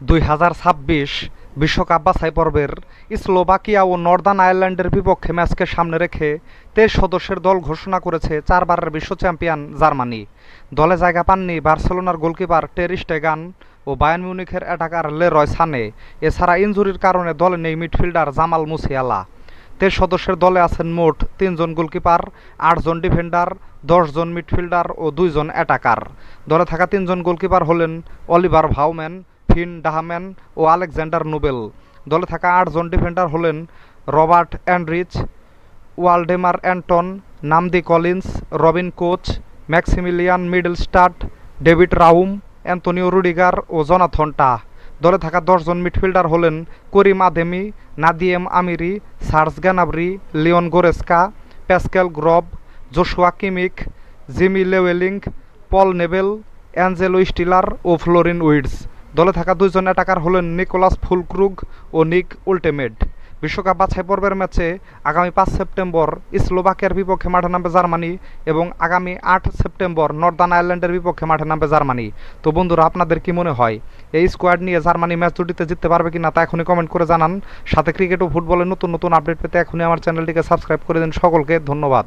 দুই হাজার ছাব্বিশ বিশ্বকাপ বাছাই পর্বের স্লোভাকিয়া ও নর্দার্ন আয়ারল্যান্ডের বিপক্ষে ম্যাচকে সামনে রেখে তেইশ সদস্যের দল ঘোষণা করেছে চারবারের বিশ্ব চ্যাম্পিয়ন জার্মানি। দলে জায়গা পাননি বার্সেলোনার গোলকিপার টের স্টেগান ও বায়ার্ন মিউনিখের অ্যাটাকার লেরয় সানে। এছাড়া ইনজুরির কারণে দলে নেই মিডফিল্ডার জামাল মুসিয়ালা। তেইশ সদস্যের দলে আছেন মোট তিনজন গোলকিপার, আটজন ডিফেন্ডার, দশজন মিডফিল্ডার ও দুইজন অ্যাটাকার। দলে থাকা তিনজন গোলকিপার হলেন অলিভার ভাউম্যান ফিন ডাহাম্যান ও আলেকজান্ডার নোবেল। দলে থাকা আটজন ডিফেন্ডার হলেন Robert Andrich, Waldemar Anton, Nnamdi Collins, Robin Koch, Maximilian Mittelstadt David Raum Antonio Rudiger ও জনাথন টা দলে থাকা দশজন মিডফিল্ডার হলেন Karim Adeyemi, Nadiem Amiri Serge Gnabry Leon Goretzka, Pascal Gross, Joshua Kimmich, Jamie Leweling Paul Nebel, Angelo Stiller ও Florian Wirtz. দলে থাকা দুইজন attacker হলেন Nicolas Füllkrug ও নিক উল্টেমেড। বিশ্বকাপ বাছাই পর্বের ম্যাচে আগামী পাঁচ সেপ্টেম্বর স্লোভাকিয়ার বিপক্ষে মাঠে নামবে জার্মানি এবং আগামী আট সেপ্টেম্বর নর্দার্ন আয়ারল্যান্ডের বিপক্ষে মাঠে নামবে জার্মানি। তো বন্ধুরা, আপনাদের কি মনে হয়, এই স্কোয়াড নিয়ে জার্মানি ম্যাচ দুটিতে জিততে পারবে কিনা তা এখনই কমেন্ট করে জানান। সাথে ক্রিকেট ও ফুটবলের নতুন নতুন আপডেট পেতে এখনই আমার চ্যানেলটিকে সাবস্ক্রাইব করে দিন সকলকে। ধন্যবাদ।